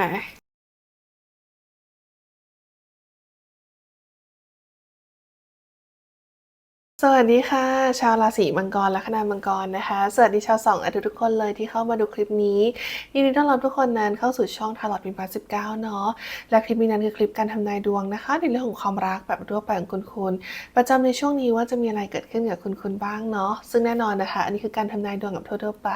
ค่ สวัสดีค่ะ ชาวราศีมังกรและคณามังกรนะคะ สวัสดีชาวสองอาทิตย์ทุกคนเลยที่เข้ามาดูคลิปนี้ยินดีต้อนรับทุกคนนั้นเข้าสู่ช่องทาร์ลอตมินพัสิบเก้าเนาะและคลิปนี้นั้นคือคลิปการทำนายดวงนะคะ ในเรื่องของความรักแบบทั่วไปของคุณคุณ ประจำในช่วงนี้ว่าจะมีอะไรเกิดขึ้นกับคุณคุณบ้างเนาะซึ่งแน่นอนนะคะ อันนี้คือการทำนายดวงแบบทั่วๆไป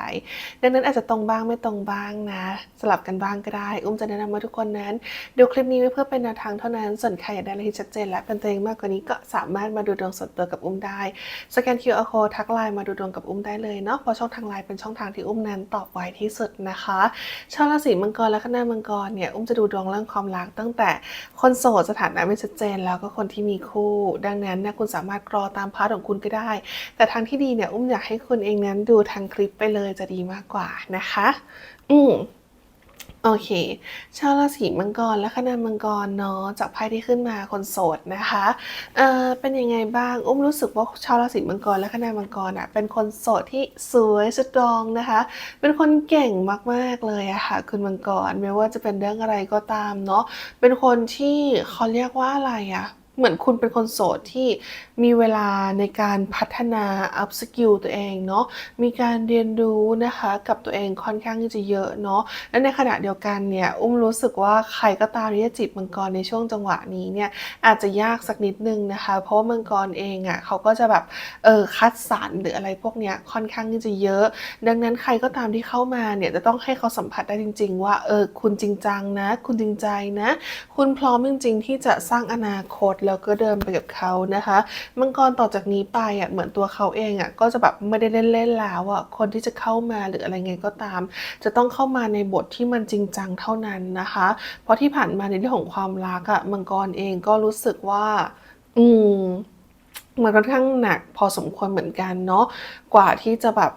ดังนั้นอาจจะตรงบ้างไม่ตรงบ้างนะ สลับกันบ้างก็ได้ อุ้มจะแนะนำว่าทุกคนนั้น ดูคลิปนี้ไว้เพื่อเป็นแนวทางเท่านั้นส่วนใครอยากได้อะไรที่ชัดเจนและเป็นตัวเองมากกว่านี้ก็สามารถมาดูดวงส่วนตัวกับอุ้มได้สแกน QR code ทักไลน์มาดูดวงกับอุ้มได้เลยเนาะเพราะช่องทางไลน์เป็นช่องทางที่อุ้มนั้นตอบไวที่สุดนะคะชาวราศีมังกรและคณะมังกรเนี่ยอุ้มจะดูดวงเรื่องความรักตั้งแต่คนโสดสถานะไม่ชัดเจน แล้วก็คนที่มีคู่ ดังนั้นนะคุณสามารถกรอตามพาร์ทของคุณก็ได้ แต่ทางที่ดีเนี่ยอุ้มอยากให้คุณเองนั้นดูทางคลิปไปเลยจะดีมากกว่านะคะ อืม โอเค ชาวราศีมังกรและคณะมังกรเนาะจากไพ่ที่ขึ้นมาคนโสดนะคะเออเป็นยังไงบ้างอุ้มรู้สึกว่าชาวราศีมังกรและคณะมังกรอะเป็นคนโสดที่สวยสตรองนะคะ เป็นคนเก่งมากๆเลยอะค่ะคุณมังกรไม่ว่าจะเป็นเรื่องอะไรก็ตามเนาะเป็นคนที่เขาเรียกว่าอะไรอะ เหมือนคุณเป็นคนโสดที่มีเวลาในการพัฒนา up skill ตัวเองเนาะมีการเรียนรู้นะคะกับตัวเองค่อนข้างที่จะเยอะเนาะและในขณะเดียวกันเนี่ยอุ้มรู้สึกว่าใครก็ตามที่จะจีบมังกรในช่วงจังหวะนี้เนี่ยอาจจะยากสักนิดนึงนะคะ เพราะว่ามังกรเองอะ่ะเขาก็จะแบบเออคัดสรรหรืออะไรพวกเนี้ยค่อนข้างที่จะเยอะ ดังนั้นใครก็ตามที่เข้ามาเนี่ยจะต้องให้เขาสัมผัสได้จริง ๆ ว่าเออคุณจริงจังนะ คุณจริงใจนะ คุณพร้อมจริง ๆ ที่จะสร้างอนาคตแล้วก็เดินไปกับเขานะคะ มังกรต่อจากนี้ไปอะเหมือนตัวเขาเองอะก็จะแบบไม่ได้เล่นๆแล้วอะคนที่จะเข้ามาหรืออะไรไงก็ตาม จะต้องเข้ามาในบทที่มันจริงจังเท่านั้นนะคะ เพราะที่ผ่านมาในเรื่องของความรักอะมังกรเองก็รู้สึกว่า อืมมันค่อนข้างหนักพอสมควรเหมือนกันเนาะกว่าที่จะแบบ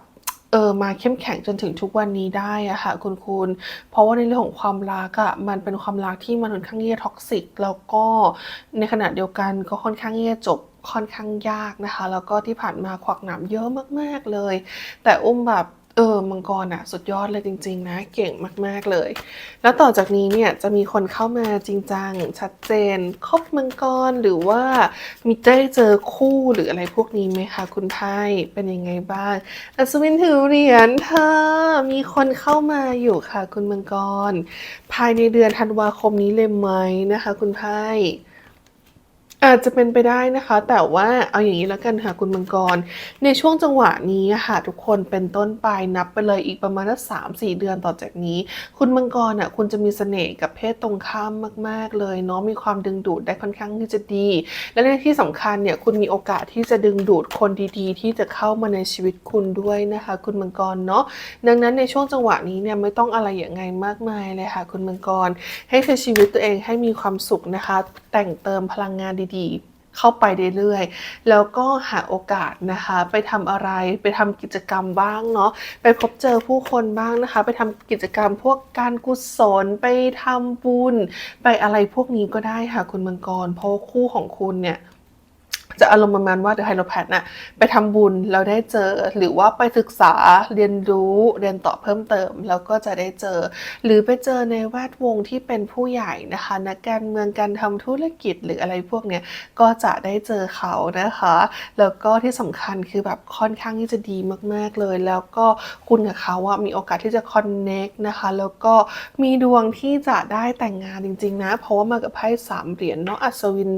เออมาเข้มแข็งจนถึงทุกวันนี้ได้อะค่ะคุณคุณ เพราะว่าในเรื่องของความรักอะมันเป็นความรักที่มันค่อนข้างที่จะท็อกซิกแล้วก็ในขณะเดียวกันก็ค่อนข้างที่จะจบค่อนข้างยากนะคะ แล้วก็ที่ผ่านมาขวักหนามเยอะมาก ๆเลย แต่อุ้มแบบ เออ มังกรอะสุดยอดเลยจริง ๆ นะ เก่งมากๆเลย แล้วต่อจากนี้เนี่ยจะมีคนเข้ามาจริงจังชัดเจน คบมังกรหรือว่ามีได้เจอคู่หรืออะไรพวกนี้ไหมคะคุณไพ่เป็นยังไงบ้างอัศวินถือเหรียญเธอมีคนเข้ามาอยู่ค่ะ คุณมังกร ภายในเดือนธันวาคมนี้เลยไหมนะคะ คุณไพ่ อาจจะเป็นไปได้นะคะ แต่ว่าเอาอย่างนี้แล้วกันค่ะคุณมังกร ในช่วงจังหวะนี้ค่ะ ทุกคนเป็นต้นไปนับไปเลยอีกประมาณสักสามสี่เดือนต่อจากนี้ คุณมังกรอะคุณจะมีเสน่ห์กับเพศตรงข้ามมาก ๆ เลยเนาะมีความดึงดูดได้ค่อนข้างที่จะดี และในที่สำคัญเนี่ยคุณมีโอกาสที่จะดึงดูดคนดีๆ ที่จะเข้ามาในชีวิตคุณด้วยนะคะ คุณมังกรเนาะดังนั้นในช่วงจังหวะนี้เนี่ยไม่ต้องอะไรอย่างไงมากมายเลยค่ะ คุณมังกร ให้ใช้ชีวิตตัวเองให้มีความสุขนะคะ แต่งเติมพลังงานดีๆ เข้าไปเรื่อยๆ แล้วก็หาโอกาสนะคะ ไปทำอะไรไปทำกิจกรรมบ้างเนาะไปพบเจอผู้คนบ้างนะคะ ไปทำกิจกรรมพวกการกุศลไปทำบุญ ไปอะไรพวกนี้ก็ได้ค่ะคุณมังกรเพราะคู่ของคุณเนี่ย จะอารมณ์ประมาณว่า The Hierophant น่ะไปทำบุญแล้วได้เจอ หรือว่าไปศึกษาเรียนรู้เรียนต่อเพิ่มเติม แล้วก็จะได้เจอ หรือไปเจอในแวดวงที่เป็นผู้ใหญ่นะคะนักการเมืองการทำธุรกิจหรืออะไรพวกเนี้ยก็จะได้เจอเขานะคะ แล้วก็ที่สำคัญคือแบบค่อนข้างที่จะดีมาก ๆเลย แล้วก็คุณกับเขาอะมีโอกาสที่จะคอนเน็กนะคะ แล้วก็มีดวงที่จะได้แต่งงานจริง ๆ นะ เพราะว่ามากับไพ่สามเหรียญเนาะอัศวิน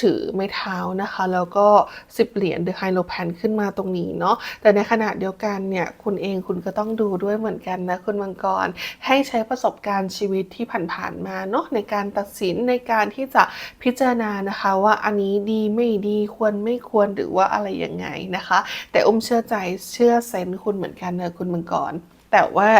ถือไม้เท้านะคะแล้วก็สิบเหรียญเดอะไฮโลแพนขึ้นมาตรงนี้เนาะแต่ในขณะเดียวกันเนี่ยคุณเองคุณก็ต้องดูด้วยเหมือนกันนะคุณมังกร ให้ใช้ประสบการณ์ชีวิตที่ผ่านๆมาเนาะในการตัดสินในการที่จะพิจารณานะคะว่าอันนี้ดีไม่ดีควรไม่ควรหรือว่าอะไรยังไงนะคะ แต่อุ้มเชื่อใจเชื่อเซนคุณเหมือนกันนะคุณมังกร แต่ว่า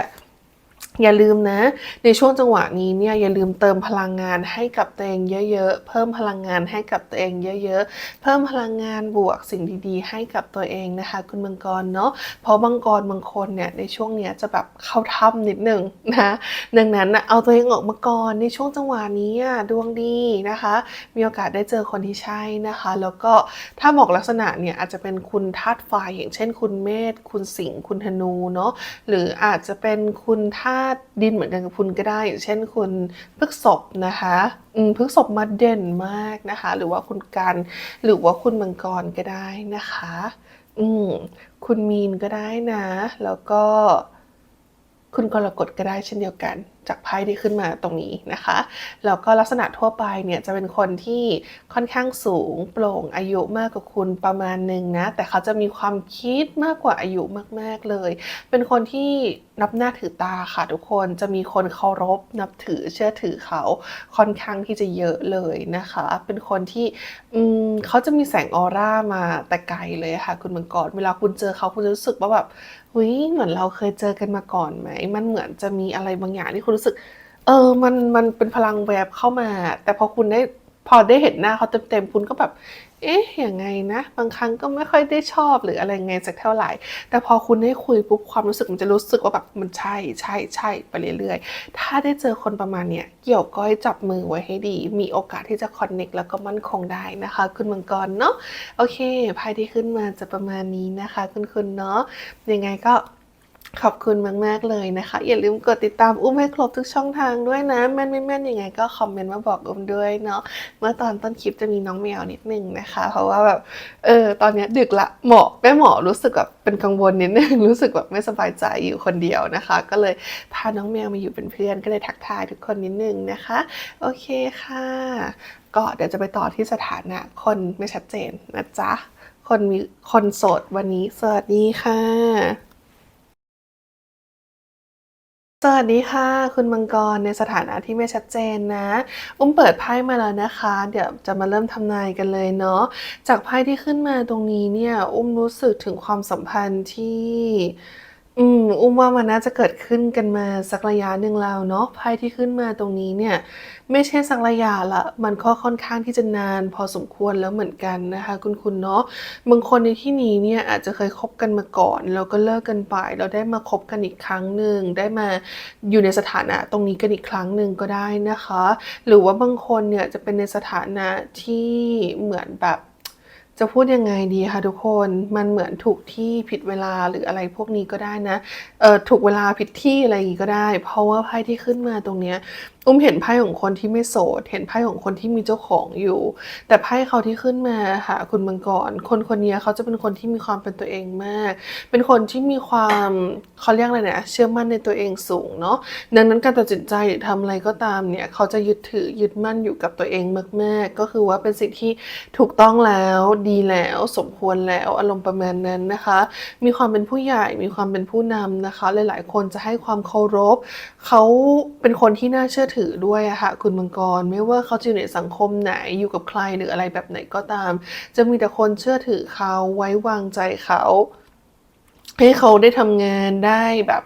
อย่าลืมนะ ในช่วงจังหวะนี้เนี่ยอย่าลืมเติมพลังงานให้กับตัวเองเยอะๆ เพิ่มพลังงานให้กับตัวเองเยอะๆ เพิ่มพลังงานบวกสิ่งดีๆ ให้กับตัวเองนะคะ คุณมังกรเนาะเพราะมังกรบางคนเนี่ยในช่วงเนี้ยจะแบบเข้าถ้ำนิดหนึ่งนะดังนั้นนะเอาตัวเองออกมาก่อนในช่วงจังหวะนี้ดวงดีนะคะ มีโอกาสได้เจอคนที่ใช่นะคะ แล้วก็ถ้าบอกลักษณะเนี่ยอาจจะเป็นคุณธาตุไฟอย่างเช่น คุณเมษคุณสิงห์คุณธนูเนาะหรืออาจจะเป็นคุณธาาตุดินเหมือนกันกับคุณก็ได้ อย่างเช่นคุณพฤกษบนะคะพฤกษบมาเด่นมากนะคะ หรือว่าคุณกันหรือว่าคุณมังกรก็ได้นะคะ อืมคุณมีนก็ได้นะ แล้วก็ คุณกรกฎก็ได้เช่นเดียวกัน จากไพ่ที่ขึ้นมาตรงนี้นะคะแล้วก็ลักษณะทั่วไปเนี่ยจะเป็นคนที่ค่อนข้างสูงโปร่งอายุมากกว่าคุณประมาณหนึ่งนะ แต่เขาจะมีความคิดมากกว่าอายุมากๆเลย เป็นคนที่นับหน้าถือตาค่ะทุกคนจะมีคนเคารพนับถือเชื่อถือเขาค่อนข้างที่จะเยอะเลยนะคะ เป็นคนที่อืมเขาจะมีแสงออร่ามาแต่ไกลเลยค่ะ คุณมังกรเวลาคุณเจอเขาคุณจะรู้สึกว่าแบบ หุ้ยเหมือนเราเคยเจอกันมาก่อนไหม มันเหมือนจะมีอะไรบางอย่างที่คุณรู้สึก เออ มัน มันเป็นพลังแวบเข้ามา แต่พอคุณได้ พอได้เห็นหน้าเขาเต็มๆ คุณก็แบบ เอ๊ะยังไงนะ บางครั้งก็ไม่ค่อยได้ชอบหรืออะไรไงสักเท่าไหร่ แต่พอคุณได้คุยปุ๊บความรู้สึกมันจะรู้สึกว่าแบบมันใช่ใช่ใช่ไปเรื่อยๆ ถ้าได้เจอคนประมาณเนี้ยเกี่ยวก้อยจับมือไว้ให้ดี มีโอกาสที่จะคอนเน็กแล้วก็มั่นคงได้นะคะ คุณมังกรเนาะโอเคไพ่ที่ขึ้นมาจะประมาณนี้นะคะ คุณคุณเนาะยังไงก็ ขอบคุณมาก ๆ เลยนะคะ อย่าลืมกดติดตามอุ้มให้ครบทุกช่องทางด้วยนะ แม่นไม่แม่นยังไงก็คอมเมนต์มาบอกอุ้มด้วยเนาะเมื่อตอนต้นคลิปจะมีน้องแมวนิดนึงนะคะ เพราะว่าแบบเออตอนนี้ดึกละหมอแม่หมอรู้สึกแบบเป็นกังวลนิดนึงรู้สึกแบบไม่สบายใจอยู่คนเดียวนะคะ ก็เลยพาน้องแมวมาอยู่เป็นเพื่อนก็เลยทักทายทุกคนนิดนึงนะคะ โอเคค่ะ ก็เดี๋ยวจะไปต่อที่สถานะคนไม่ชัดเจนนะจ๊ะคนมีคนโสดวันนี้สวัสดีค่ะ สวัสดีค่ะ คุณมังกรในสถานะที่ไม่ชัดเจนนะ อุ้มเปิดไพ่มาแล้วนะคะ เดี๋ยวจะมาเริ่มทำนายกันเลยเนาะจากไพ่ที่ขึ้นมาตรงนี้เนี่ย อุ้มรู้สึกถึงความสัมพันธ์ที่ อืม อุ้มว่ามันน่าจะเกิดขึ้นกันมาสักระยะหนึ่งแล้วเนาะ ไพ่ที่ขึ้นมาตรงนี้เนี่ย ไม่ใช่สักระยะละ มันก็ค่อนข้างที่จะนานพอสมควรแล้วเหมือนกันนะคะ คุณคุณเนาะ บางคนในที่นี้เนี่ยอาจจะเคยคบกันมาก่อนแล้วก็เลิกกันไปแล้วได้มาคบกันอีกครั้งหนึ่ง ได้มาอยู่ในสถานะตรงนี้กันอีกครั้งหนึ่งก็ได้นะคะ หรือว่าบางคนเนี่ยจะเป็นในสถานะที่เหมือนแบบ จะพูดยังไงดีคะทุกคนมันเหมือนถูกที่ผิดเวลาหรืออะไรพวกนี้ก็ได้นะเออถูกเวลาผิดที่อะไรอย่างนี้ก็ได้ เพราะว่าไพ่ที่ขึ้นมาตรงเนี้ย อุ้มเห็นไพ่ของคนที่ไม่โสด เห็นไพ่ของคนที่มีเจ้าของอยู่ แต่ไพ่เขาที่ขึ้นมาค่ะคุณมังกรคนคนนี้เขาจะเป็นคนที่มีความเป็นตัวเองมาก เป็นคนที่มีความเขาเรียกอะไรเนี่ยเชื่อมั่นในตัวเองสูงเนาะดังนั้นการตัดสินใจหรือทำอะไรก็ตามเนี่ยเขาจะยึดถือยึดมั่นอยู่กับตัวเองมากๆ ก็คือว่าเป็นสิ่งที่ถูกต้องแล้วดีแล้วสมควรแล้วอารมณ์ประมาณนั้นนะคะ มีความเป็นผู้ใหญ่มีความเป็นผู้นำนะคะ หลาย ๆ คนจะให้ความเคารพเขาเป็นคนที่น่าเชื่อถือด้วยอะค่ะคุณมังกร ไม่ว่าเขาจะอยู่ในสังคมไหนอยู่กับใครหรืออะไรแบบไหนก็ตาม จะมีแต่คนเชื่อถือเขาไว้วางใจเขา ให้เขาได้ทำงานได้แบบ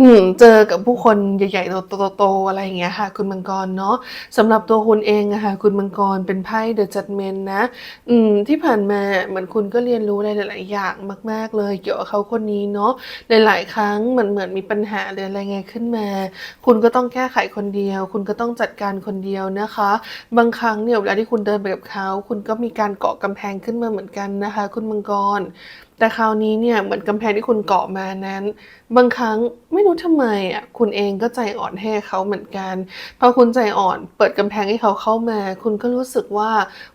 อืมเจอกับผู้คนใหญ่ๆโตๆอะไรอย่างเงี้ยค่ะ คุณมังกรเนาะสำหรับตัวคุณเองอะค่ะ คุณมังกรเป็นไพ่ The Judgment นะ อืม ที่ผ่านมาเหมือนคุณก็เรียนรู้อะไรหลาย ๆ อย่างมาก ๆ เลย เกี่ยวกับเขาคนนี้เนาะหลายๆครั้งเหมือนเหมือนมีปัญหาหรืออะไรไงขึ้นมา คุณก็ต้องแก้ไขคนเดียว คุณก็ต้องจัดการคนเดียวนะคะ บางครั้งเนี่ยเวลาที่คุณเดินไปกับเขาคุณก็มีการเกาะกำแพงขึ้นมาเหมือนกันนะคะ คุณมังกรแต่คราวนี้เนี่ยเหมือนกำแพงที่คุณเกาะมานั้นบางครั้งไม่รู้ทำไมอะคุณเองก็ใจอ่อนให้เขาเหมือนกันพอคุณใจอ่อนเปิดกำแพงให้เขาเข้ามา คุณก็รู้สึกว่า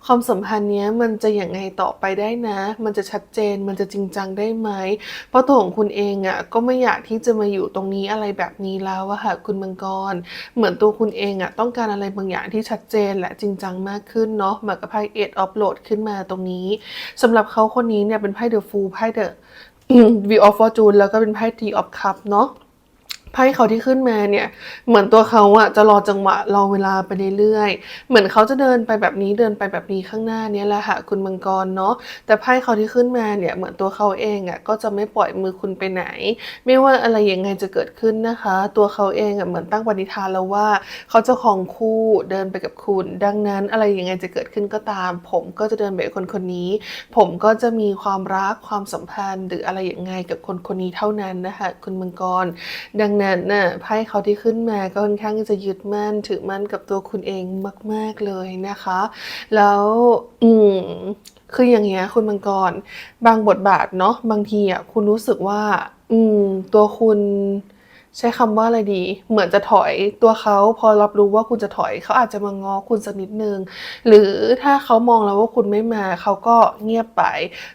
ความสัมพันธ์นี้มันจะอย่างไงต่อไปได้นะ มันจะชัดเจนมันจะจริงจังได้ไหมเพราะตัวของคุณเองอะก็ไม่อยากที่จะมาอยู่ตรงนี้อะไรแบบนี้แล้วอะค่ะคุณมังกร เหมือนตัวคุณเองอะต้องการอะไรบางอย่างที่ชัดเจนและจริงจังมากขึ้นเนาะเหมือนกับไพ่เอ็ดออฟโหลดขึ้นมาตรงนี้สำหรับเขาคนนี้เนี่ยเป็นไพ่เดอะฟูลไพ่เดอะ วีออฟฟอร์จูนแล้วก็เป็นไพ่ทีออฟคัพเนาะ ไพ่เขาที่ขึ้นมาเนี่ย เหมือนตัวเขาอะจะรอจังหวะรอเวลาไปเรื่อยๆเหมือนเขาจะเดินไปแบบนี้เดินไปแบบนี้ข้างหน้าเนี้แหละค่ะคุณมังกรเนาะแต่ไพ่เขาที่ขึ้นมาเนี่ย เหมือนตัวเขาเองอะก็จะไม่ปล่อยมือคุณไปไหน ไม่ว่าอะไรยังไงจะเกิดขึ้นนะคะ ตัวเขาเองอะเหมือนตั้งปณิธานแล้วว่า เขาจะครองคู่เดินไปกับคุณ ดังนั้นอะไรยังไงจะเกิดขึ้นก็ตาม ผมก็จะเดินไปกับคนคนนี้ ผมก็จะมีความรักความสัมพันธ์ หรืออะไรยังไงกับคนคนนี้เท่านั้นนะคะคุณมังกรดังนั้นน่ะไพ่เขาที่ขึ้นมาก็ค่อนข้างจะยึดมั่นถือมั่นกับตัวคุณเองมาก ๆเลยนะคะ แล้วอืมคืออย่างเงี้ยคุณมังกร บางบทบาทเนาะบางทีอะคุณรู้สึกว่า อืม ตัวคุณ ใช้คำว่าอะไรดี เหมือนจะถอยตัวเขาพอรับรู้ว่าคุณจะถอยเขาอาจจะมางอคุณสักนิดนึง หรือถ้าเขามองแล้วว่าคุณไม่มาเขาก็เงียบไป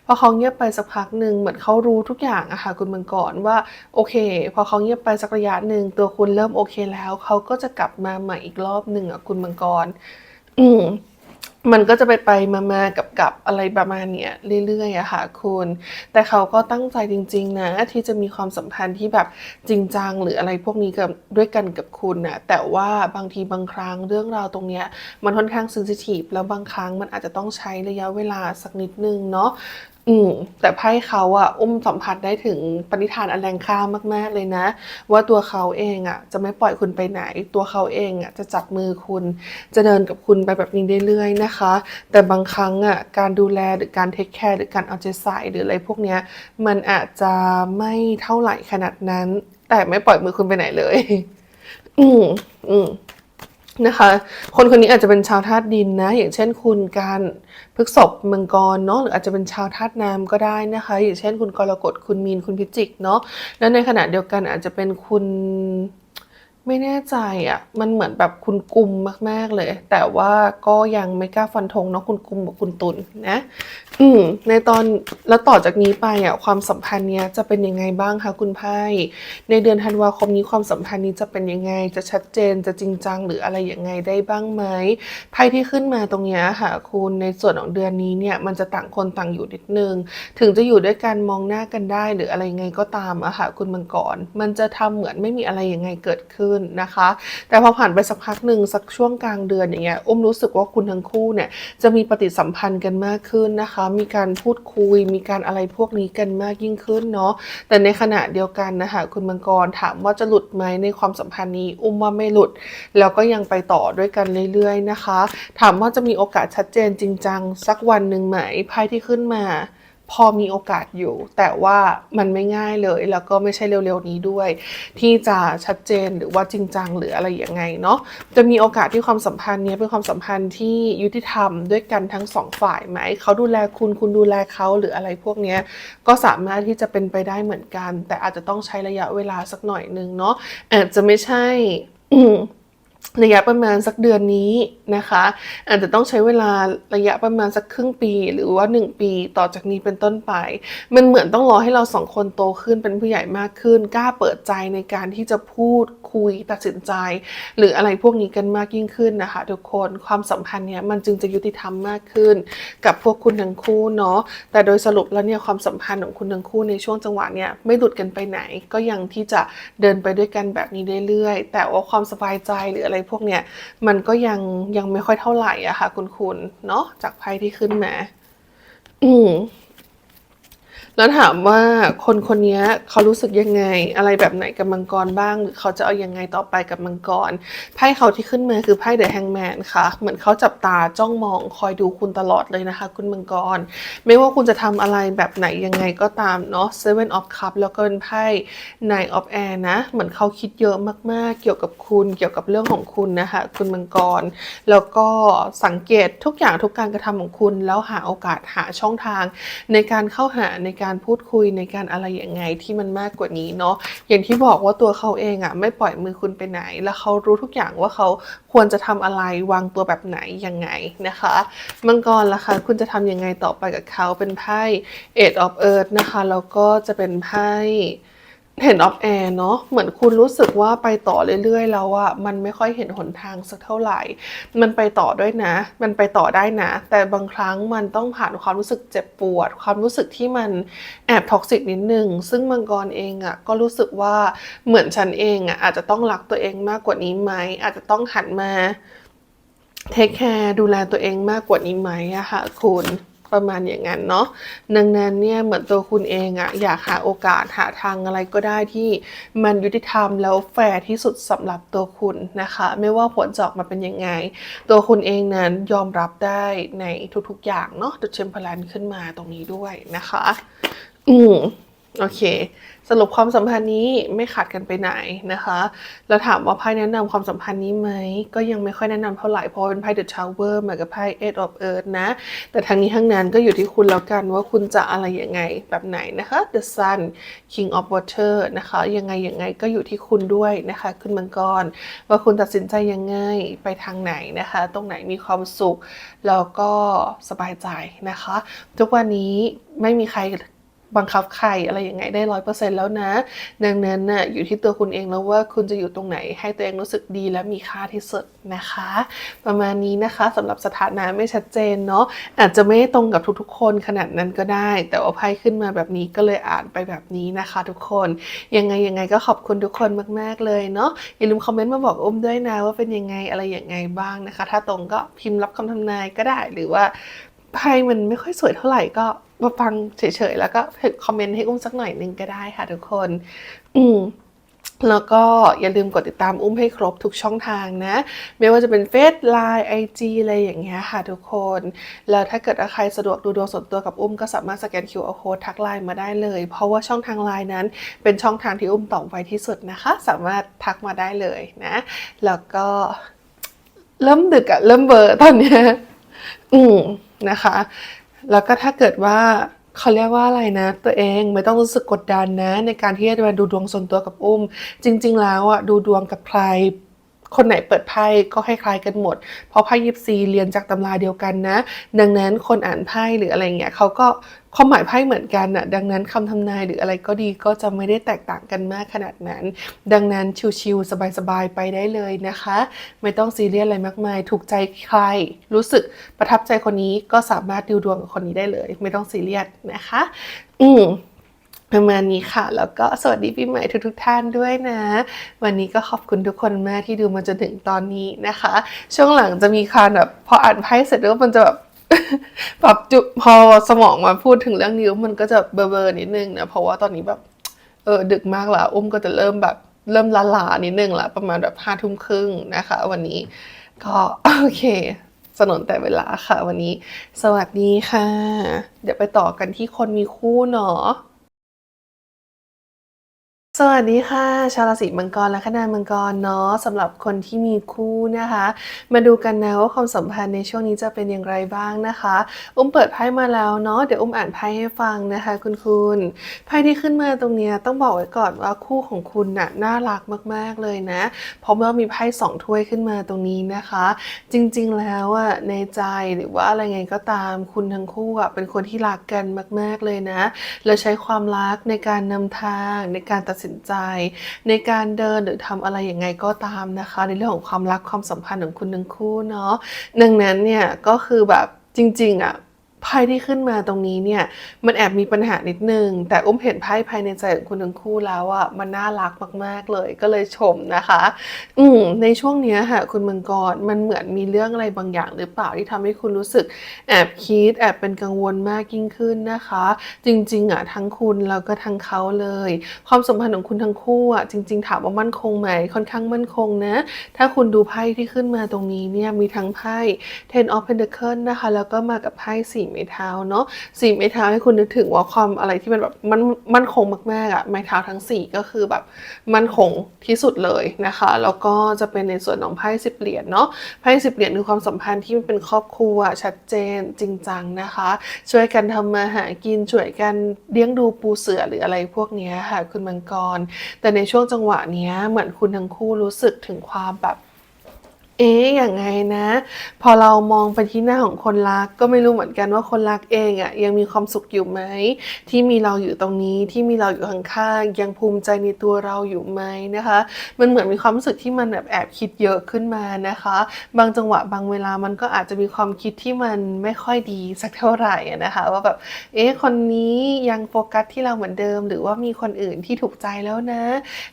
พอเขาเงียบไปสักพักหนึ่งเหมือนเขารู้ทุกอย่างอะค่ะคุณมังกรว่าโอเค พอเขาเงียบไปสักระยะหนึ่งตัวคุณเริ่มโอเคแล้วเขาก็จะกลับมาใหม่อีกรอบหนึ่งอะคุณมังกรอืม มันก็จะไปไปมามากับกับอะไรประมาณเนี้ยเรื่อยๆอะค่ะคุณ แต่เขาก็ตั้งใจจริง ๆ นะที่จะมีความสัมพันธ์ที่แบบจริงจังหรืออะไรพวกนี้กับด้วยกันกับคุณนะแต่ว่าบางทีบางครั้งเรื่องราวตรงเนี้ยมันค่อนข้างซ n นซิทีฟแล้วบางครั้งมันอาจจะต้องใช้ระยะเวลาสักนิดนึงเนาะ อืมแต่ไพ่เขาอะอุ้มสัมผัสได้ถึงปณิธานอันแรงค่ามาก ๆ เลยนะ ว่าตัวเขาเองอะจะไม่ปล่อยคุณไปไหน ตัวเขาเองอะจะจับมือคุณ จะเดินกับคุณไปแบบนี้เรื่อยๆนะคะ แต่บางครั้งอะการดูแลหรือการเทคแคร์หรือการเอาใจใส่หรืออะไรพวกเนี้ย มันอาจจะไม่เท่าไหร่ขนาดนั้น แต่ไม่ปล่อยมือคุณไปไหนเลย อืมอืม นะคะ คนคนนี้อาจจะเป็นชาวธาตุดินนะ อย่างเช่นคุณการพฤกษบมังกรเนาะหรืออาจจะเป็นชาวธาตุน้ำก็ได้นะคะ อย่างเช่น คุณกรกฎคุณมีนคุณพิจิกเนาะแล้วในขณะเดียวกันอาจจะเป็นคุณ ไม่แน่ใจอะ มันเหมือนแบบคุณกุมมาก ๆเลย แต่ว่าก็ยังไม่กล้าฟันธงเนาะคุณกุมกับคุณตุลนะ อืม ในตอนแล้วต่อจากนี้ไปอะความสัมพันธ์เนี้ยจะเป็นยังไงบ้างคะคุณไพ่ในเดือนธันวาคมนี้ความสัมพันธ์นี้จะเป็นยังไง จะชัดเจนจะจริงจังหรืออะไรยังไงได้บ้างไหมไพ่ที่ขึ้นมาตรงเนี้ยค่ะ คุณในส่วนของเดือนนี้เนี่ยมันจะต่างคนต่างอยู่นิดนึง ถึงจะอยู่ด้วยกันมองหน้ากันได้ หรืออะไรยังไงก็ตามอะค่ะคุณมังกรมันจะทำเหมือนไม่มีอะไรยังไงเกิดขึ้นนะคะ แต่พอผ่านไปสักพักหนึ่งสักช่วงกลางเดือนอย่างเงี้ยอุ้มรู้สึกว่าคุณทั้งคู่เนี่ยจะมีปฏิสัมพันธ์กันมากขึ้นนะคะ มีการพูดคุย มีการอะไรพวกนี้กันมากยิ่งขึ้นเนาะแต่ในขณะเดียวกันนะคะคุณมังกรถามว่าจะหลุดไหมในความสัมพันธ์นี้ อุ้มว่าไม่หลุด แล้วก็ยังไปต่อด้วยกันเรื่อยๆนะคะ ถามว่าจะมีโอกาสชัดเจนจริงจังสักวันหนึ่งไหมไพ่ที่ขึ้นมา พอมีโอกาสอยู่ แต่ว่ามันไม่ง่ายเลย แล้วก็ไม่ใช่เร็วๆนี้ด้วย ที่จะชัดเจนหรือว่าจริงจังหรืออะไรยังไงเนาะจะมีโอกาสที่ความสัมพันธ์นี้เป็นความสัมพันธ์ที่ยุติธรรมด้วยกันทั้งสองฝ่ายไหมเขาดูแลคุณคุณดูแลเขาหรืออะไรพวกนี้ก็สามารถที่จะเป็นไปได้เหมือนกัน แต่อาจจะต้องใช้ระยะเวลาสักหน่อยนึงเนาะอาจจะไม่ใช่ ระยะประมาณสักเดือนนี้นะคะ อาจจะต้องใช้เวลาระยะประมาณสักครึ่งปี หรือว่า 1 ปีต่อจากนี้เป็นต้นไป มันเหมือนต้องรอให้เราสองคนโตขึ้นเป็นผู้ใหญ่มากขึ้น กล้าเปิดใจในการที่จะพูดคุยตัดสินใจ หรืออะไรพวกนี้กันมากยิ่งขึ้นนะคะ ทุกคนความสัมพันธ์เนี้ยมันจึงจะยุติธรรมมากขึ้น กับพวกคุณทั้งคู่เนาะแต่โดยสรุปแล้วเนี่ยความสัมพันธ์ของคุณทั้งคู่ในช่วงจังหวะเนี้ยไม่หลุดกันไปไหน ก็ยังที่จะเดินไปด้วยกันแบบนี้เรื่อยๆแต่ว่าความสบายใจหรืออะไรพวกเนี้ยมันก็ยังยังไม่ค่อยเท่าไหร่อะค่ะ คุณคุณเนาะจากไพ่ที่ขึ้นมาอืม แล้วถามว่าคนคนนี้เขารู้สึกยังไง อะไรแบบไหนกับมังกรบ้างหรือเขาจะเอายังไงต่อไปกับมังกรไพ่เขาที่ขึ้นมาคือไพ่เดอะแฮงแมนค่ะ เหมือนเขาจับตาจ้องมองคอยดูคุณตลอดเลยนะคะ คุณมังกร ไม่ว่าคุณจะทำอะไรแบบไหนยังไงก็ตามเนาะ Seven of Cups แล้วก็เป็นไพ่ Nine of Air นะ เหมือนเขาคิดเยอะมากๆ เกี่ยวกับคุณเกี่ยวกับเรื่องของคุณนะคะ คุณมังกร แล้วก็สังเกตทุกอย่างทุกการกระทำของคุณ แล้วหาโอกาสหาช่องทางในการเข้าหาในการการพูดคุยในการอะไรอย่างไงที่มันมากกว่านี้เนาะอย่างที่บอกว่าตัวเขาเองอะ่ะไม่ปล่อยมือคุณไปไหน แล้วเขารู้ทุกอย่างว่าเขาควรจะทำอะไรวางตัวแบบไหนยังไงนะคะมังกรล่ะคะคุณจะทำยังไงต่อไปกับเขาเป็นไพ่ Eight of Earth นะคะแล้วก็จะเป็นไพ่ เห็นออฟแอร์เนาะเหมือนคุณรู้สึกว่าไปต่อเรื่อยๆ แล้วอะมันไม่ค่อยเห็นหนทางสักเท่าไหร่ มันไปต่อด้วยนะ มันไปต่อได้นะ แต่บางครั้งมันต้องผ่านความรู้สึกเจ็บปวด ความรู้สึกที่มันแอบท็อกซิกนิดนึง ซึ่งมังกรเองอะก็รู้สึกว่าเหมือนฉันเองอะอาจจะต้องรักตัวเองมากกว่านี้ไหมอาจจะต้องหันมาเทคแคร์ดูแลตัวเองมากกว่านี้ไหมอะค่ะคุณ ประมาณอย่างนั้นเนาะดังนั้นเนี่ยเหมือนตัวคุณเองอะอยากหาโอกาสหาทางอะไรก็ได้ที่มันยุติธรรมแล้วแฟร์ที่สุดสำหรับตัวคุณนะคะ ไม่ว่าผลจะออกมาเป็นยังไง ตัวคุณเองนั้นยอมรับได้ในทุกๆอย่างเนาะดุเชมพลันขึ้นมาตรงนี้ด้วยนะคะ อืมโอเค สรุปความสัมพันธ์นี้ไม่ขาดกันไปไหนนะคะ แล้วถามว่าไพ่แนะนำความสัมพันธ์นี้ไหม ก็ยังไม่ค่อยแนะนำเท่าไหร่ เพราะเป็นไพ่ The Tower เหมือนกับไพ่ Eight of Earth นะ แต่ทางนี้ทั้งนั้นก็อยู่ที่คุณแล้วกันว่าคุณจะอะไรยังไงแบบไหนนะคะ The Sun King of Water นะคะ ยังไงยังไงก็อยู่ที่คุณด้วยนะคะ คุณมังกร ว่าคุณตัดสินใจยังไงไปทางไหนนะคะ ตรงไหนมีความสุขแล้วก็สบายใจนะคะ ทุกวันนี้ไม่มีใคร บังคับใครอะไรยังไงได้ร้อยเปอร์เซ็นต์แล้วนะ ดังนั้นน่ะอยู่ที่ตัวคุณเองแล้วว่าคุณจะอยู่ตรงไหนให้ตัวเองรู้สึกดีและมีค่าที่สุดนะคะ ประมาณนี้นะคะสำหรับสถานะไม่ชัดเจนเนาะอาจจะไม่ตรงกับทุกๆ คนขนาดนั้นก็ได้ แต่ว่าไพ่ขึ้นมาแบบนี้ก็เลยอ่านไปแบบนี้นะคะ ทุกคนยังไงยังไงก็ขอบคุณทุกคนมาก ๆเลยเนาะอย่าลืมคอมเมนต์มาบอกอุ้มด้วยนะว่าเป็นยังไงอะไรยังไงบ้างนะคะ ถ้าตรงก็พิมพ์รับคำทำนายก็ได้หรือว่าไพ่มันไม่ค่อยสวยเท่าไหร่ก็ มาฟังเฉยๆ แล้วก็คอมเมนต์ให้อุ้มสักหน่อยนึงก็ได้ค่ะทุกคน อืมแล้วก็อย่าลืมกดติดตามอุ้มให้ครบทุกช่องทางนะ ไม่ว่าจะเป็นเฟซไลน์ไอจีอะไรอย่างเงี้ยค่ะทุกคน แล้วถ้าเกิดใครสะดวกดูดวงส่วนตัวกับอุ้มก็สามารถสแกน QR code ทักไลน์มาได้เลย เพราะว่าช่องทางไลน์นั้น เป็นช่องทางที่อุ้มตอบไวที่สุดนะคะ สามารถทักมาได้เลยนะ แล้วก็เริ่มดึกอะเริ่มเบอร์ตอนเนี้ยอืมนะคะ แล้วก็ถ้าเกิดว่าเขาเรียกว่าอะไรนะ ตัวเองไม่ต้องรู้สึกกดดันนะ ในการที่จะมาดูดวงส่วนตัวกับอุ้ม จริง ๆ แล้วอะดูดวงกับใคร คนไหนเปิดไพ่ก็คล้ายๆกันหมด เพราะไพ่ยิปซีเรียนจากตำราเดียวกันนะ ดังนั้นคนอ่านไพ่หรืออะไรเงี้ยเขาก็ความหมายไพ่เหมือนกันน่ะดังนั้นคำทำนายหรืออะไรก็ดีก็จะไม่ได้แตกต่างกันมากขนาดนั้น ดังนั้นชิวๆสบายๆไปได้เลยนะคะ ไม่ต้องซีเรียสอะไรมากมาย ถูกใจใคร รู้สึกประทับใจคนนี้ก็สามารถดูดวงกับคนนี้ได้เลย ไม่ต้องซีเรียสนะคะ อืม ประมาณนี้ค่ะ แล้วก็สวัสดีปีใหม่ทุกๆท่านด้วยนะ วันนี้ก็ขอบคุณทุกคนมากที่ดูมาจนถึงตอนนี้นะคะ ช่วงหลังจะมีการแบบพออ่านไพ่เสร็จแล้วมันจะแบบปรับจุพอสมองมาพูดถึงเรื่องนี้มันก็จะเบลอๆนิดนึงนะเพราะว่าตอนนี้แบบเออดึกมากละอุ้มก็จะเริ่มแบบเริ่มลาๆนิดนึงละประมาณแบบห้าทุ่มครึ่งนะคะ วันนี้ก็โอเค สนนแต่เวลาค่ะวันนี้ สวัสดีค่ะ เดี๋ยวไปต่อกันที่คนมีคู่เนาะ สวัสดีค่ะ ชาวราศีมังกรและคณามังกรเนาะสำหรับคนที่มีคู่นะคะ มาดูกันนะว่าความสัมพันธ์ในช่วงนี้จะเป็นอย่างไรบ้างนะคะ อุ้มเปิดไพ่มาแล้วเนาะเดี๋ยวอุ้มอ่านไพ่ให้ฟังนะคะ คุณคุณไพ่ที่ขึ้นมาตรงนี้ต้องบอกไว้ก่อนว่าคู่ของคุณน่ะน่ารักมากๆเลยนะ เพราะว่ามีไพ่สองถ้วยขึ้นมาตรงนี้นะคะ จริงๆแล้วอะในใจหรือว่าอะไรไงก็ตามคุณทั้งคู่อะเป็นคนที่รักกันมาก ๆเลยนะ และใช้ความรักในการนำทางในการตัดสินใจ ในการเดินหรือทำอะไรยังไงก็ตามนะคะ ในเรื่องของความรักความสัมพันธ์ของคุณทั้งคู่เนาะดังนั้นเนี่ยก็คือแบบจริงๆอะ ไพ่ที่ขึ้นมาตรงนี้เนี่ยมันแอบมีปัญหานิดนึง แต่อุ้มเห็นไพ่ภายในใจของคุณทั้งคู่แล้วอะมันน่ารักมาก ๆเลยก็เลยชมนะคะ อืมในช่วงเนี้ยค่ะ คุณมังกรมันเหมือนมีเรื่องอะไรบางอย่างหรือเปล่าที่ทำให้คุณรู้สึกแอบคิดแอบเป็นกังวลมากยิ่งขึ้นนะคะ จริงๆอะทั้งคุณแล้วก็ทั้งเขาเลย ความสัมพันธ์ของคุณทั้งคู่อะจริง ๆ ถามว่ามั่นคงไหมค่อนข้างมั่นคงนะ ถ้าคุณดูไพ่ที่ขึ้นมาตรงนี้เนี่ยมีทั้งไพ่ Ten of Pentacles นะคะแล้วก็มากับไพ่สี่ไม้เท้าเนาะสี่ไม้เท้าให้คุณนึกถึงว่าความอะไรที่มันแบบมันมันคงมากๆอะไม้เท้าทั้งสี่ก็คือแบบมันคงที่สุดเลยนะคะ แล้วก็จะเป็นในส่วนของไพ่สิบเหรียญเนาะไพ่สิบเหรียญคือความสัมพันธ์ที่มันเป็นครอบครัวชัดเจนจริงจังนะคะ ช่วยกันทำมาหากินช่วยกันเลี้ยงดูปูเสือหรืออะไรพวกนี้ค่ะคุณมังกร แต่ในช่วงจังหวะนี้เหมือนคุณทั้งคู่รู้สึกถึงความแบบ เอ๊ะอย่างไงนะ พอเรามองไปที่หน้าของคนรัก ก็ไม่รู้เหมือนกันว่าคนรักเองอะ่ะยังมีความสุขอยู่ไหม ที่มีเราอยู่ตรงนี้ที่มีเราอยู่ข้างๆยังภูมิใจในตัวเราอยู่ไหมนะคะ มันเหมือนมีความรู้สึกที่มันแบบแอบคิดเยอะขึ้นมานะคะ บางจังหวะบางเวลามันก็อาจจะมีความคิดที่มันไม่ค่อยดีสักเท่าไหร่นะคะ ว่าแบบเอ๊ะคนนี้ยังโฟกัสที่เราเหมือนเดิม หรือว่ามีคนอื่นที่ถูกใจแล้วนะ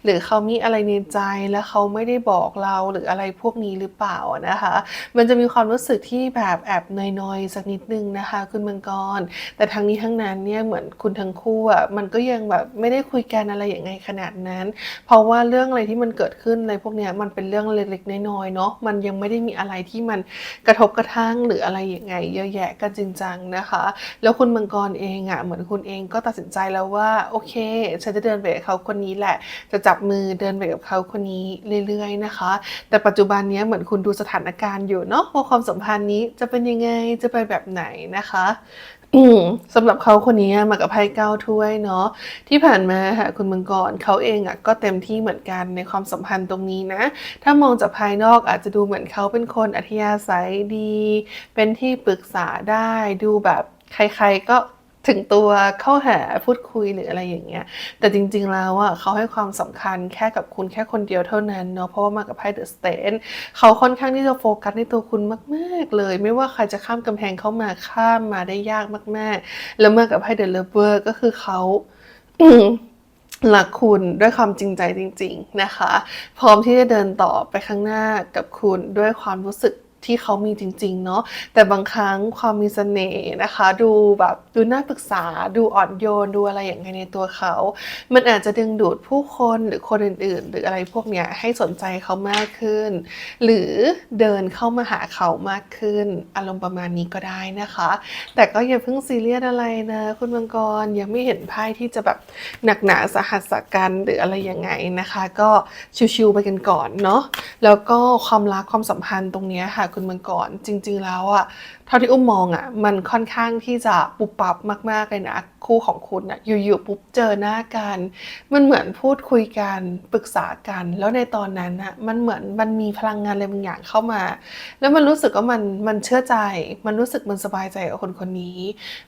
หรือเขามีอะไรในใจแล้วเขาไม่ได้บอกเราหรืออะไรพวกนี้หรือรือเปล่านะคะ มันจะมีความรู้สึกที่แบบแอบนอยๆสักนิดนึงนะคะ คุณมังกร แต่ทั้งนี้ทั้งนั้นเนี่ยเหมือนคุณทั้งคู่อะมันก็ยังแบบไม่ได้คุยกันอะไรอย่างไงขนาดนั้น เพราะว่าเรื่องอะไรที่มันเกิดขึ้นในพวกเนี้ยมันเป็นเรื่องเล็กๆน้อยๆเนาะมันยังไม่ได้มีอะไรที่มันกระทบกระทั่งหรืออะไรอย่างไง เยอะแยะกันจริงจังนะคะ แล้วคุณมังกรเองอะเหมือนคุณเองก็ตัดสินใจแล้วว่าโอเคฉันจะเดินไปกับเขาคนนี้แหละ จะจับมือเดินไปกับเขาคนนี้เรื่อยๆนะคะ แต่ปัจจุบันเนี้ยเหมือนคุณดูสถานการณ์อยู่เนาะว่าความสัมพันธ์นี้จะเป็นยังไงจะไปแบบไหนนะคะอืมสำหรับเขาคนนี้มากับไพ่เก้าถ้วยเนาะที่ผ่านมาค่ะคุณมังกรเขาเองอะก็เต็มที่เหมือนกันในความสัมพันธ์ตรงนี้นะ ถ้ามองจากภายนอกอาจจะดูเหมือนเขาเป็นคนอัธยาศัยดี เป็นที่ปรึกษาได้ดูแบบใครๆก็ ถึงตัวเข้าหาพูดคุยหรืออะไรอย่างเงี้ย แต่จริงๆแล้วอะเขาให้ความสำคัญแค่กับคุณแค่คนเดียวเท่านั้นเนาะเพราะว่ามากับไพ่เดอะสเตนเขาค่อนข้างที่จะโฟกัสในตัวคุณมากๆเลย ไม่ว่าใครจะข้ามกำแพงเข้ามาข้ามมาได้ยากมากๆ แล้วมากับไพ่เดอะเลเวอร์ก็คือเขารักคุณด้วยความจริงใจจริง ๆนะคะ พร้อมที่จะเดินต่อไปข้างหน้ากับคุณด้วยความรู้สึก ที่เขามีจริงๆเนาะแต่บางครั้งความมีเสน่ห์นะคะ ดูแบบดูน่าปรึกษา ดูอ่อนโยนดูอะไรอย่างไงในตัวเขา มันอาจจะดึงดูดผู้คนหรือคนอื่นๆ หรืออะไรพวกเนี้ยให้สนใจเขามากขึ้น หรือเดินเข้ามาหาเขามากขึ้น อารมณ์ประมาณนี้ก็ได้นะคะ แต่ก็อย่าเพิ่งซีเรียสอะไรนะคุณมังกรยังไม่เห็นไพ่ที่จะแบบหนักหนาสาหัสสากันหรืออะไรยังไงนะคะ ก็ชิวๆไปกันก่อนเนาะแล้วก็ความรักความสัมพันธ์ตรงเนี้ยค่ะคุณมังก่อน จริง ๆ แล้วอะ ท่าที่อุ้มมองอะมันค่อนข้างที่จะปุบปับมากๆเลยนะ คู่ของคุณอะอยู่ๆปุ๊บเจอหน้ากัน มันเหมือนพูดคุยกันปรึกษากัน แล้วในตอนนั้นอะมันเหมือนมันมีพลังงานอะไรบางอย่างเข้ามา แล้วมันรู้สึกว่ามันมันเชื่อใจ มันรู้สึกมันสบายใจกับคนคนนี้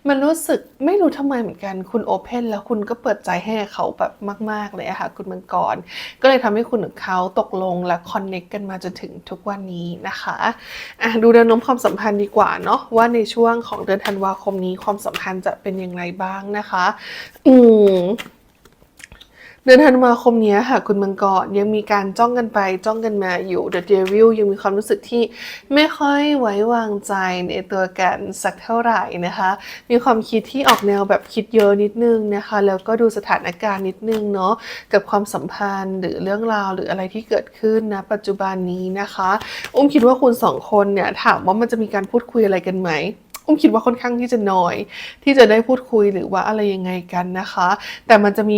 มันรู้สึกไม่รู้ทำไมเหมือนกันคุณโอเพนแล้วคุณก็เปิดใจให้เขาแบบมาก ๆเลยอะค่ะคุณมังกรก็เลยทำให้คุณกับเขาตกลงและคอนเน็กกันมาจนถึงทุกวันนี้นะคะอะดูแนวโน้มความสัมพันธ์ดีกว่าเนาะว่าในช่วงของเดือนธันวาคมนี้ความสัมพันธ์จะเป็นอย่างไรบ้างนะคะ อืม เดือนธันวาคมนี้ค่ะคุณมังกรยังมีการจ้องกันไปจ้องกันมาอยู่ The Devil ยังมีความรู้สึกที่ไม่ค่อยไว้วางใจในตัวกันสักเท่าไหร่นะคะ มีความคิดที่ออกแนวแบบคิดเยอะนิดนึงนะคะ แล้วก็ดูสถานการณ์นิดนึงเนาะกับความสัมพันธ์หรือเรื่องราวหรืออะไรที่เกิดขึ้นนะปัจจุบันนี้นะคะ อุ้มคิดว่าคุณสองคนเนี่ยถามว่ามันจะมีการพูดคุยอะไรกันไหมอุ้มคิดว่าค่อนข้างที่จะน้อย ที่จะได้พูดคุยหรือว่าอะไรยังไงกันนะคะ แต่มันจะมี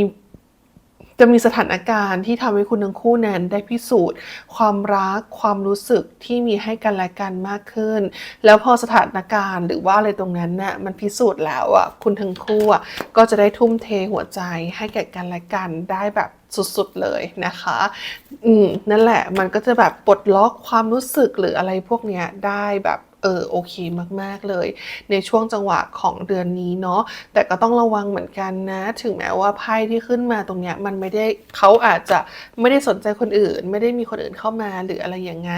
จะมีสถานการณ์ที่ทำให้คุณทั้งคู่นั้นได้พิสูจน์ ความรักความรู้สึกที่มีให้กันและกันมากขึ้น แล้วพอสถานการณ์หรือว่าอะไรตรงนั้นน่ะมันพิสูจน์แล้วอะคุณทั้งคู่อะก็จะได้ทุ่มเทหัวใจให้แก่กันและกันได้แบบสุดๆเลยนะคะ อืมนั่นแหละมันก็จะแบบปลดล็อกความรู้สึกหรืออะไรพวกเนี้ยได้แบบ เออโอเคมากๆเลย ในช่วงจังหวะของเดือนนี้เนาะแต่ก็ต้องระวังเหมือนกันนะ ถึงแม้ว่าไพ่ที่ขึ้นมาตรงเนี้ยมันไม่ได้เขาอาจจะไม่ได้สนใจคนอื่น ไม่ได้มีคนอื่นเข้ามาหรืออะไรยังไง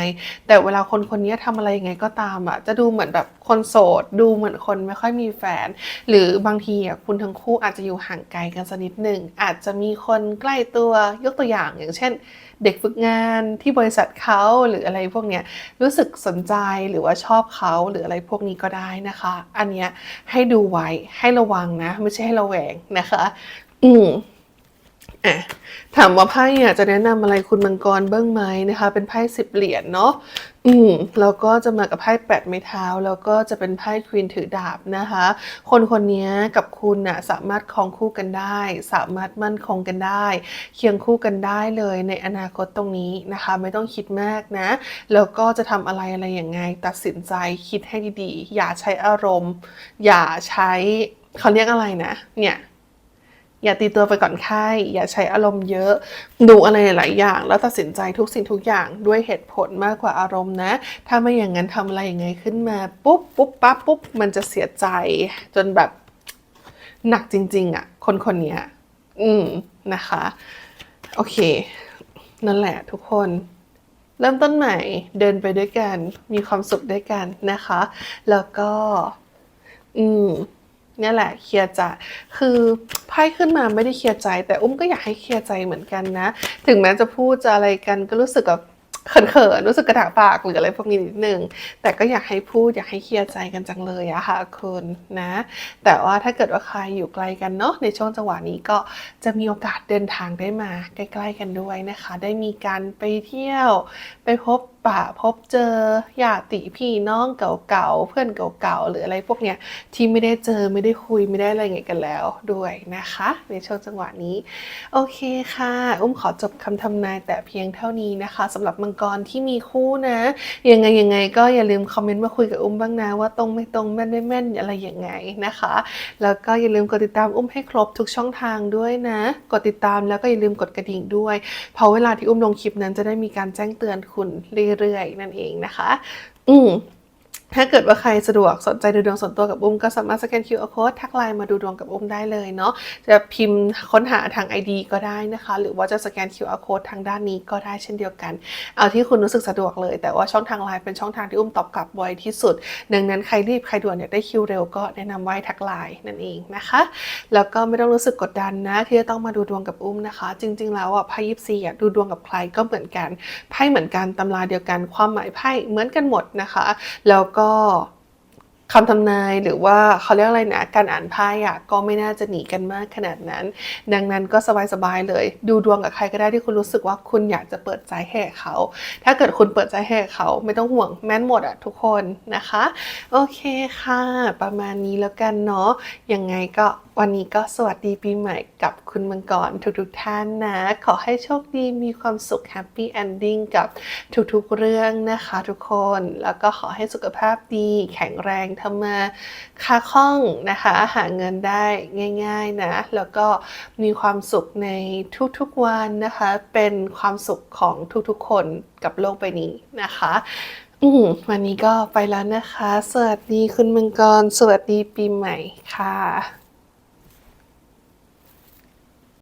แต่เวลาคนคนนี้ทำอะไรยังไงก็ตามอะจะดูเหมือนแบบคนโสด ดูเหมือนคนไม่ค่อยมีแฟน หรือบางทีอะคุณทั้งคู่อาจจะอยู่ห่างไกลกันสักนิดหนึ่งอาจจะมีคนใกล้ตัวยกตัวอย่างอย่างเช่น เด็กฝึกงานที่บริษัทเขาหรืออะไรพวกเนี้ยรู้สึกสนใจหรือว่าชอบเขาหรืออะไรพวกนี้ก็ได้นะคะ อันเนี้ยให้ดูไว้ให้ระวังนะ ไม่ใช่ให้ระแวงนะคะ อืมอะถามว่าไพ่อยากจะแนะนำอะไรคุณมังกรเบื้องไหมนะคะ เป็นไพ่สิบเหรียญเนาะ อืมแล้วก็จะมากับไพ่แปดไม้เท้า แล้วก็จะเป็นไพ่ควีนถือดาบนะคะ คนคนนี้กับคุณน่ะสามารถครองคู่กันได้ สามารถมั่นคงกันได้ เคียงคู่กันได้เลยในอนาคตตรงนี้นะคะ ไม่ต้องคิดมากนะ แล้วก็จะทำอะไรอะไรอย่างไง ตัดสินใจคิดให้ดีๆ อย่าใช้อารมณ์ อย่าใช้เขาเรียกอะไรนะ เนี่ย อย่าตีตัวไปก่อนไข้อย่าใช้อารมณ์เยอะ ดูอะไรหลายอย่าง แล้วตัดสินใจทุกสิ่งทุกอย่างด้วยเหตุผลมากกว่าอารมณ์นะ ถ้าไม่อย่างนั้นทำอะไรอย่างไงขึ้นมาปุ๊บปุ๊บปั๊บปุ๊บมันจะเสียใจจนแบบหนักจริง ๆอะ คนคนนี้อืมนะคะ โอเค นั่นแหละทุกคนเริ่มต้นใหม่เดินไปด้วยกัน มีความสุขด้วยกันนะคะ แล้วก็ อืม เนี่ยแหละเคลียร์ใจคือไพ่ขึ้นมาไม่ได้เคลียร์ใจ แต่อุ้มก็อยากให้เคลียร์ใจเหมือนกันนะ ถึงแม้จะพูดจะอะไรกันก็รู้สึกแบบเขินๆรู้สึกกระดากปากหรืออะไรพวกนี้นิดนึง แต่ก็อยากให้พูดอยากให้เคลียร์ใจกันจังเลยอะค่ะคุณนะ แต่ว่าถ้าเกิดว่าใครอยู่ไกลกันเนาะในช่วงจังหวะนี้ก็จะมีโอกาสเดินทางได้มาใกล้ ๆ กันด้วยนะคะ ได้มีการไปเที่ยวไปพบ ปะพบเจอญาติพี่น้องเก่าๆเพื่อนเก่าๆหรืออะไรพวกเนี้ยที่ไม่ได้เจอไม่ได้คุยไม่ได้อะไรเงี้ยกันแล้วด้วยนะคะ ในช่วงจังหวะนี้ โอเคค่ะ อุ้มขอจบคำทำนายแต่เพียงเท่านี้นะคะสำหรับมังกรที่มีคู่นะยังไงยังไงก็อย่าลืมคอมเมนต์มาคุยกับอุ้มบ้างนะว่าตรงไม่ตรงแม่นไม่แม่นอะไรยังไงนะคะ แล้วก็อย่าลืมกดติดตามอุ้มให้ครบทุกช่องทางด้วยนะ กดติดตามแล้วก็อย่าลืมกดกระดิ่งด้วยเพราะเวลาที่อุ้มลงคลิปนั้นจะได้มีการแจ้งเตือนคุณเรื่อยๆ นั่นเองนะคะ อืม ถ้าเกิดว่าใครสะดวกสนใจดูดวงส่วนตัวกับอุ้มก็สามารถสแกน QR code ทักไลน์มาดูดวงกับอุ้มได้เลยเนาะจะพิมพ์ค้นหาทาง ID ก็ได้นะคะ หรือว่าจะสแกน QR code ทางด้านนี้ก็ได้เช่นเดียวกัน เอาที่คุณรู้สึกสะดวกเลย แต่ว่าช่องทางไลน์เป็นช่องทางที่อุ้มตอบกลับไวที่สุด ดังนั้นใครรีบใครด่วนอยากได้คิวเร็วก็แนะนำไว้ทักไลน์นั่นเองนะคะ แล้วก็ไม่ต้องรู้สึกกดดันนะที่จะต้องมาดูดวงกับอุ้มนะคะ จริง ๆ แล้วอะไพ่ยิปซีอะดูดวงกับใครก็เหมือนกันไพ่เหมือนกันตำราเดียวกัน ความหมายไพ่เหมือนกันหมดนะคะ แล้วก็คำทำนายหรือว่าเขาเรียกอะไรนะการอ่านไพ่อะก็ไม่น่าจะหนีกันมากขนาดนั้น ดังนั้นก็สบายๆเลย ดูดวงกับใครก็ได้ที่คุณรู้สึกว่าคุณอยากจะเปิดใจให้เขา ถ้าเกิดคุณเปิดใจให้เขาไม่ต้องห่วงแม่นหมดอะทุกคนนะคะ โอเคค่ะ ประมาณนี้แล้วกันเนาะยังไงก็ วันนี้ก็สวัสดีปีใหม่กับคุณมังกรทุกๆท่านนะ ขอให้โชคดีมีความสุขแฮปปี้เอนดิ้งกับทุกๆเรื่องนะคะทุกคน แล้วก็ขอให้สุขภาพดีแข็งแรงทำมาค้าคล่องนะคะ หาเงินได้ง่ายๆนะ แล้วก็มีความสุขในทุกๆวันนะคะ เป็นความสุขของทุกๆคนกับโลกใบนี้นะคะอืมวันนี้ก็ไปแล้วนะคะ สวัสดีคุณมังกร สวัสดีปีใหม่ค่ะ